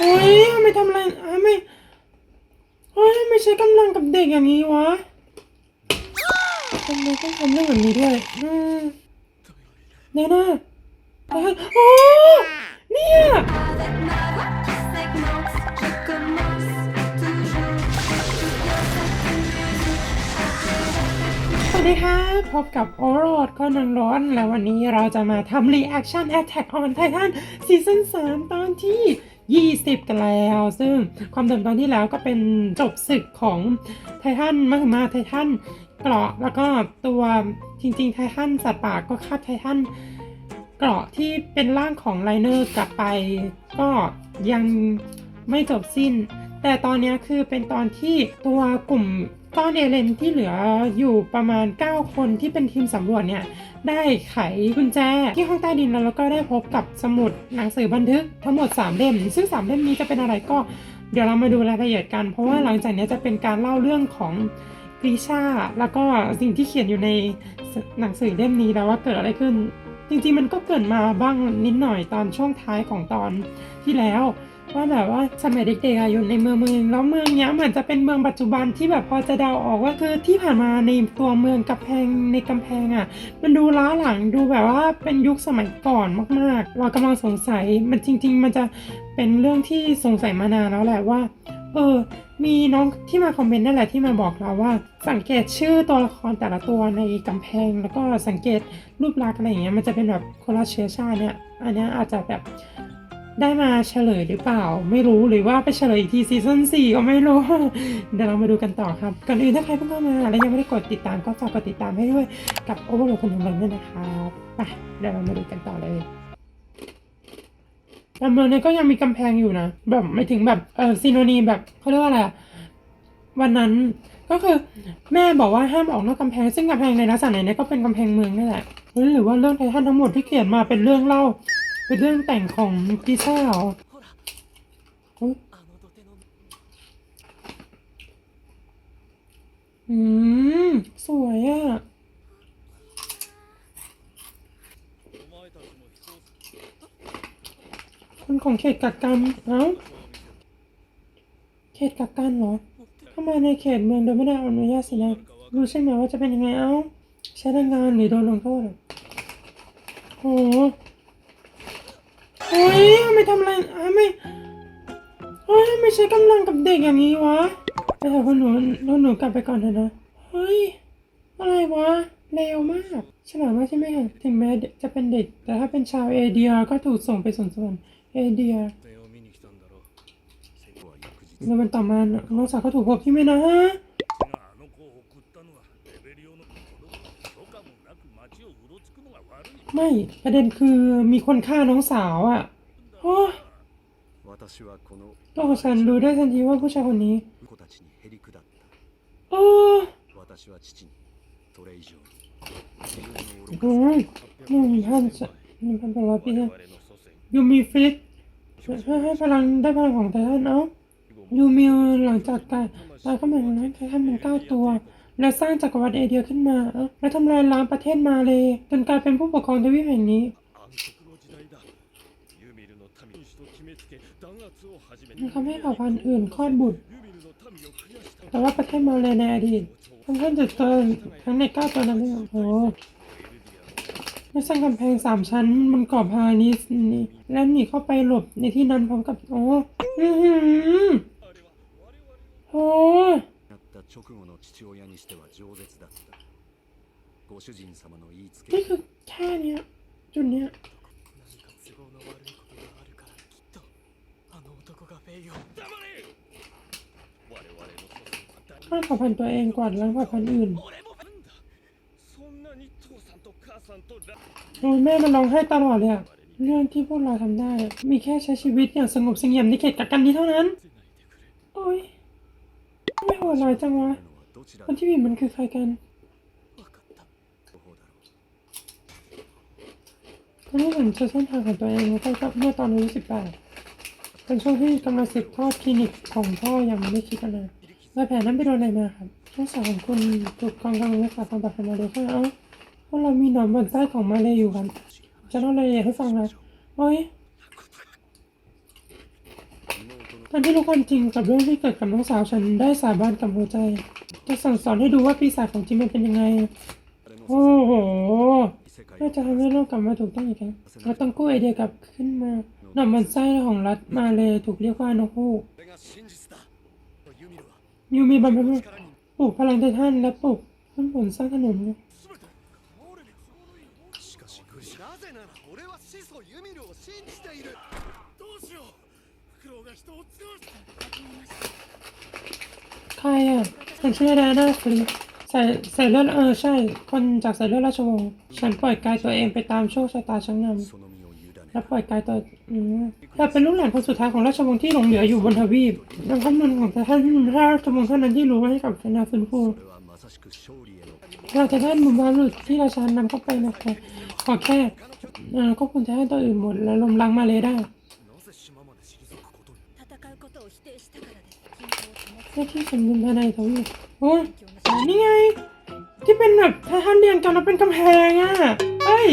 เฮ้ยทำไมทำอะไรทำไมเฮ้ยทำไมใช้กำลังกับเด็กอย่างนี้วะทำไมต้องทำเรื่องแบบนี้ด้วยอืมเน่น่าเฮ้ยโอ้เนี่ยสวัสดีค่ะพบกับ Overlord ก็นังร้อน แล้ววันนี้เราจะมาทำ Reaction Attack on Titan ซีซั่น3ตอนที่ 20 กันแล้ว ซึ่งความเดิมตอนที่แล้วก็เป็นจบศึกของไททันมหึมาไททันเกราะแล้วก็ตัวจริงๆไททันสัตว์ป่าก็ฆ่าไททันเกราะที่เป็นร่างของไลเนอร์กลับไป ก็ยังไม่จบสิ้น แต่ตอนนี้คือเป็นตอนที่ตัวกลุ่ม ก้อนเอเลนที่เหลืออยู่ประมาณ 9 คนที่เป็นทีมสำรวจเนี่ยได้ไขกุญแจที่ห้องใต้ดินแล้วแล้วก็ได้พบกับสมุดหนังสือบันทึกทั้งหมด 3 เล่ม ซึ่ง 3 เล่มนี้จะเป็นอะไรก็เดี๋ยวเรามาดูรายละเอียดกัน เพราะว่าหลังจากนี้จะเป็นการเล่าเรื่องของกรีชาแล้วก็สิ่งที่เขียนอยู่ในหนังสือเล่มนี้แล้วว่าเกิดอะไรขึ้น จริงๆมันก็เกิดมาบ้างนิดหน่อยตอนช่วงท้ายของตอนที่แล้ว ว่าแบบว่าสมัยเด็กๆอะอยู่ในเมืองเมืองแล้วเมืองเนี้ยเหมือนจะเป็นเมืองปัจจุบันที่แบบพอจะเดาออกว่าคือที่ผ่านมาในตัวเมืองกำแพงในกำแพงอะมันดูล้าหลังดูแบบว่าเป็นยุคสมัยก่อนมากๆ เรากำลังสงสัยมันจริง ๆ มันจะเป็นเรื่องที่สงสัยมานานแล้วแหละว่า เออ มีน้องที่มาคอมเมนต์นั่นแหละที่มาบอกเราว่า สังเกตชื่อตัวละครแต่ละตัวในกำแพง แล้วก็สังเกตรูปลักษณ์อะไรอย่างเงี้ยมันจะเป็นแบบคนละเชื้อชาติเนี่ยอันนี้อาจจะแบบ ได้มาเฉลยหรือเปล่า ไม่รู้หรือว่าไปเฉลยอีกทีซีซั่นสี่ก็ไม่รู้ เดี๋ยวเรามาดูกันต่อครับ ก่อนอื่นถ้าใครเพิ่งเข้ามา และยังไม่ได้กดติดตามก็ฝากกดติดตามให้ด้วยกับโอเวอร์โหลดคนหนึ่งด้วยนะครับไปเดี๋ยวเรามาดูกันต่อเลยแต่เมืองนี้ก็ยังมีกำแพงอยู่นะ แบบไม่ถึงแบบเออซีโนนีแบบเขาเรียกว่าอะไรวันนั้นก็คือแม่บอกว่าห้ามออกนอกกำแพง ซึ่งกำแพงในลักษณะไหนก็เป็นกำแพงเมืองนี่แหละหรือว่าเรื่องไททันทั้งหมดที่เขียนมาเป็นเรื่องเล่า เป็นเรื่องแต่งของกิซ่าเหรออืม สวยอะคนของเขตกักกันเอ้า เขตกักกันเหรอเข้ามาในเขตเมืองโดยไม่ได้อนุญาตสินะ รู้ใช่ไหมว่าจะเป็นยังไงเอ้า ใช้แรงงานหรือโดนลงโทษอะโห เฮ้ยทำไมทำอะไรทำไมเฮ้ยไม่ใช้กำลังกับเด็กอย่างนี้วะแออคุหนูคุณหนูกลับไปก่อนเถอะนะ เฮ้ย อะไรวะเร็วมาก ฉลาดมากใช่ไหมถึงแม้จะเป็นเด็ก แต่ถ้าเป็นชาวเอเดียก็ถูกส่งไปส่วนส่วนเอเดียแล้วมันต่อมาน้องสาวก็ถูกพบที่ไหมนะฮะ ไม่ประเด็นคือมีคนฆ่าน้องสาวอะ่ะโอ้ตัวของฉันรู้ได้ทันทีว่าผู้ชายคนนี้โอ้โอ้ยนี่มีห้าสิบมีพันแปดร้อยปีนะยูมีฟิกช่วให้พลังได้พลังของแต่ท่านเอ้ายูมิวหลังจากตายตายก็เหมือนนั้นไท่านมันเก้าตัว และสร้างจักรวรรดิเอเดียขึ้นมา และทำลายล้างประเทศมาเลยจนกลายเป็นผู้ปกครองทวีปแห่งนี้ทำให้เผ่าพันธุ์อื่นคลอดบุตร แต่ว่าประเทศมาเลยในอดีตทั้งท่านจุดเตินทั้งในก้าวตอนนั้นเลยโอ้ได้สร้างกำแพงสามชั้นมันกรอบพาณิชย์และหนีเข้าไปหลบในที่นั้นพร้อมกับ โอ้ 直後の父親にしては饒舌だったご主人様の言いつけ นี่คือแค่เนี้ยจุดเนี้ย 何か都合の悪いことがあるからきっとあの男がフェイを黙れ我々の祖先は誰 ฆ่าเผ่าพันธุ์ตัวเองก่อนล้างเผ่าพันธุ์อื่น 俺もなんだそんなに父さんと母さんとラ โอ้ยแม่มันร้องไห้ตลอดเลยอะเรื่องที่พวกเราทำได้ มีแค่ใช้ชีวิตอย่างสงบเสงี่ยมในเขตกักกันนี้เท่านั้น โอ้ยไม่โ อะไรจังวะคนที่ผิดมันคือใครกันตอนนี้ผมเจะเส้นทางของตัวเองตั้งแต่เมื่อตอนอายุสิบแปดเป็นช่วงที่กำลังสืบทอดคลินิกของพ่อยังไม่คิดอะไรตแลแผนนั้นไปโดนอะไรมาครับทั้งสองคนถูกกองกำลังรักษาความปลอดภัยมาโดยข้าเอ้าพวกเรามีหนอนบนใต้ของมาเลยอยู่กัน จะเล่ารายละเอียดให้ฟังนะโอ้ย ทั้ที่รู้ความจริงกับเรื่องที่เกิดกับน้องสาวฉันได้สาบานกับหัวใจ จะสั่งสอนให้ดูว่าปีศาจของจริงมันเป็นยังไง โอ้โหน่าจะทำให้โลกกลับมาถูกต้องอีกครั้งเราต้องกู้ไอเดียกลับขึ้นมาหน่อมันไส้ของรัฐมาเลยถูกเรียกว่านกฮูกยูมีบรรพบุรุษปลูกพลังไททันและปลูกต้นผลสร้างถนมเนี่ย ใครอะฉันชื่อดาน่าฟรีใส่ใส่เลือดเออใช่ คนจากใส่เลือดราชวงศ์ฉันปล่อยกายตัวเองไปตามโชคชะตาชั้นนำและปล่อยกายตัวอืมแต่เป็นลูกหลานคนสุดท้ายของราชวงศ์ที่หลงเหลืออยู่บนทวีปดังข้อมูลของท่านราชวงศ์ท่านนั้นที่รู้ให้กับชนะฟุนฟูเราจะได้มุมบาลุดที่ราชานำเข้าไปนะครับขอแค่ควบคุมจะให้ตัวอื่นหมดแล้วลมล้างมาเลยได้ ก็ที่สมบูรณ์ภายในเขาอยู่โอ้ยนี่ไง ที่เป็นแบบท่ารเรียนกันแล้วเป็นกำแพงอะเอ้ย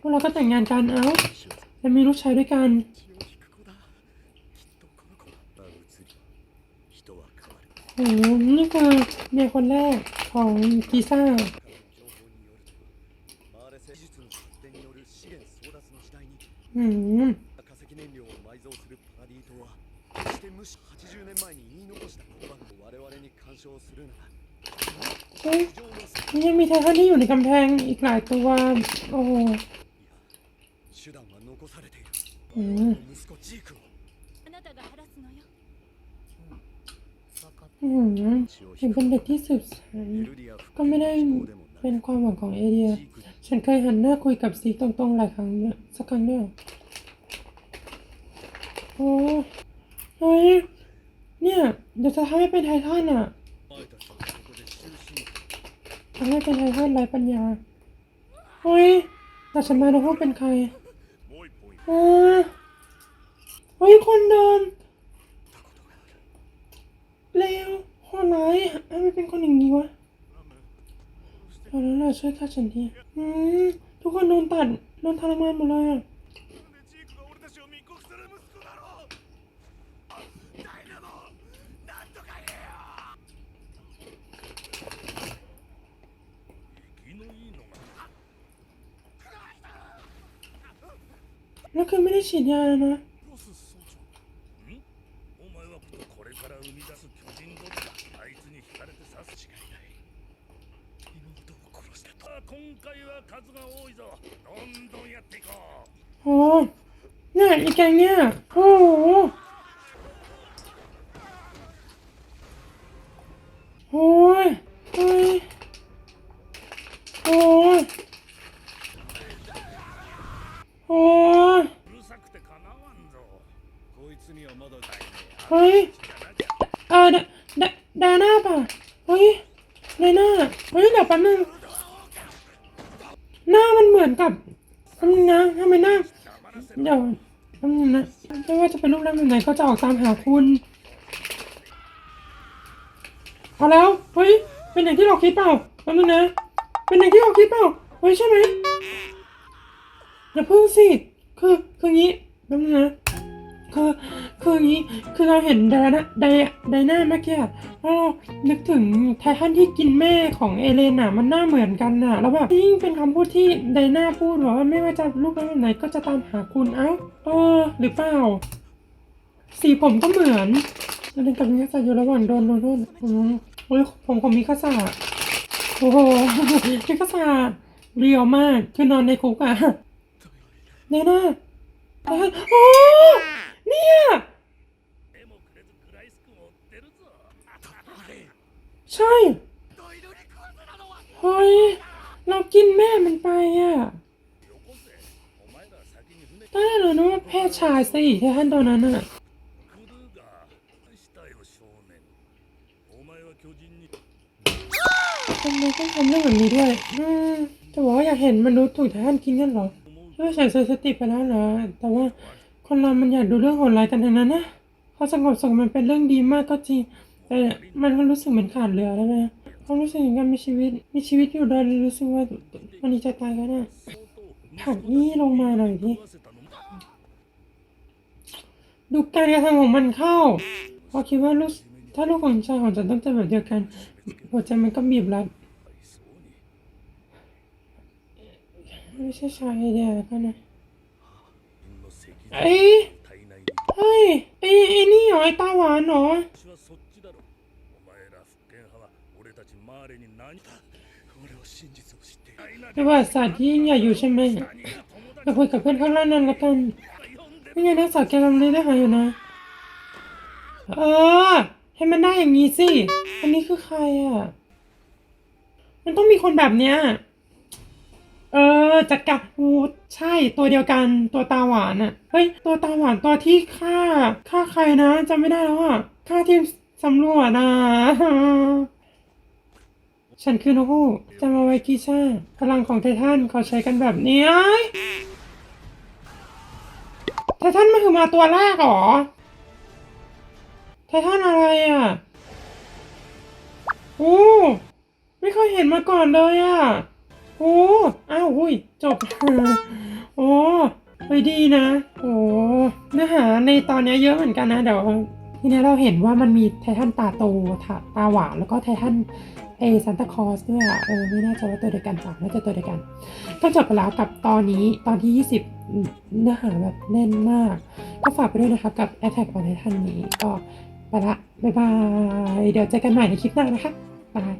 พวกเราก็แต่งงานกันเอาและมีลูกชายด้วยกันโอ้นี่คือเมียคนแรกของกีซ่า ยังมีไททันที่อยู่ในกำแพงอีกหลายตัว โอ้โหอืมอืมเห็นเป็นเด็กที่สืบสานก็ไม่ได้ เป็นความหวังของเอเดีย ฉันเคยหันหน้าคุยกับซีตรงๆหลายครั้งนะสักครั้งเนี่ยโอ้เฮ้ยเนี่ย เดี๋ยวจะทำให้เป็นไททันอะทำให้เป็นไททันไรปัญญาเฮ้ยแต่ฉันมาดูว่าเป็นใครเออเฮ้ย คนเดินเร็วคนไหนทำไมเป็นคนอย่างนี้วะ ตัวนั้นน่ะช่วยฆ่าฉันทีทุกคนโดนตัดโดนทรมานหมดเลยอะแล้วคือไม่ได้ฉีดยานะ โอ้หน่กอีกจังเนี่ย โอ้โหโอ้ยโอ้ยโอ้ยโอ้ยเฮ้ยเออดดดาน้าป่ะเฮ้ยไหน้าเฮ้ยเดี๋ยวแป๊บนึงหน้ามันเหมือนกับทำนะทำไมหน้า เดี๋ย่างนะไม่ว่าจะเป็นรูปร่างแบบไหนก็จะออกตามหาคุณเอาแล้วเฮ้ยเป็นอย่างที่เราคิดเปล่าแป๊บนึงนะ เป็นอย่างที่เราคิดเปล่าเฮ้ยใช่ไหมอย่าพึ่งสิคือคืองี้แป๊บนึงนะ คืออย่างนี้ คือเราเห็นไดนาไดไดนาเมื่อกี้แล้วเรานึกถึงไททันที่กินแม่ของเอเลนอะ มันหน้าเหมือนกันอะ แล้วแบบยิ่งเป็นคำพูดที่ไดนาพูดว่าไม่ว่าจะรูปร่างแบบไหนก็จะตามหาคุณเอ้าเออ หรือเปล่า สีผมก็เหมือนแล้วเป็นกับมิคาสะอยู่ระหว่างโดนโดนโดนอืมโอ้ยผมของมิคาสะโอ้โหมิคาสะเรียวมากคือนอนในคุกอะไดนาโอ้เนี่ย ใช่ เฮ้ย เรากินแม่มันไปอะตอนแรกเรานึกว่าแพทย์ชายซะอีท่านตอนนั้นอะทำไมต้องทำเรื่องแบบนี้ด้วยแต่บอกว่าอยากเห็นมนุษย์ถูกท่านกินกันเหรอด้วยใส่สติไปแล้วเหรอแต่ว่าคนเรามันอยากดูเรื่องโหดร้ายกันนั้นนะเขาสงบสงบมันเป็นเรื่องดีมากก็จริง แต่มันก็รู้สึกเหมือนขาดเหลือแล้วนะความรู้สึกของการมีชีวิต มีชีวิตอยู่โดยรู้สึกว่าวันนี้จะตายก็ได้ผักนี่ลงมาหน่อยดิดูการกระทำของมันเข้าพราะคิดว่าลูกถ้าลูกของชายของฉันต้องเจอแบบเดียวกันหัวใจมันก็บีบรัดไม่ใช่ชายเดียวกันนะไอ้เฮ้ยไอ้ไอ้นี่เหรอไอ้ตาหวานเหรอ ประวัติศาสตร์ที่ยิ่งใหญ่อยู่ใช่ไหมไปคุยกับเพื่อนข้างล่างนั้นละกันนี่ไงนักสาวแกกำลังได้หาอยู่นะ เออ ให้มันได้อย่างนี้สิ อันนี้คือใครอะ มันต้องมีคนแบบเนี้ย เออ จัดการโอ้ใช่ตัวเดียวกันตัวตาหวานอะ เฮ้ย ตัวตาหวานตัวที่ฆ่าฆ่าใครนะจำไม่ได้แล้วอะฆ่าทีมสำรวจอะ ฉันคือนกฮูกจำเอาไว้กีช่าพลังของไททันเขาใช้กันแบบนี้เอ้ยไททันมันคือมาตัวแรกเหรอ ไททันอะไรอะ โอ้ ไม่เคยเห็นมาก่อนเลยอะ โอ้ อ้าวอุ้ย จบ โอ้เฮ้ยดีนะ โอ้ เนื้อหาในตอนนี้เยอะเหมือนกันนะ เดี๋ยว ทีนี้เราเห็นว่ามันมีไททันตาโตตาตาหวานแล้วก็ไททันเอซันตาคอสด้วยอะเออไม่แน่ใจว่าตัวเดียวกันปะน่าจะตัวเดียวกัน ก็จบไปแล้วกับตอนนี้ตอนที่ 20 เนื้อหาแบบแน่นมาก ก็ฝากไปด้วยนะคะกับ Attack on Titan นี้ก็ไปละ บ๊ายบาย เดี๋ยวเจอกันใหม่ในคลิปหน้านะคะบาย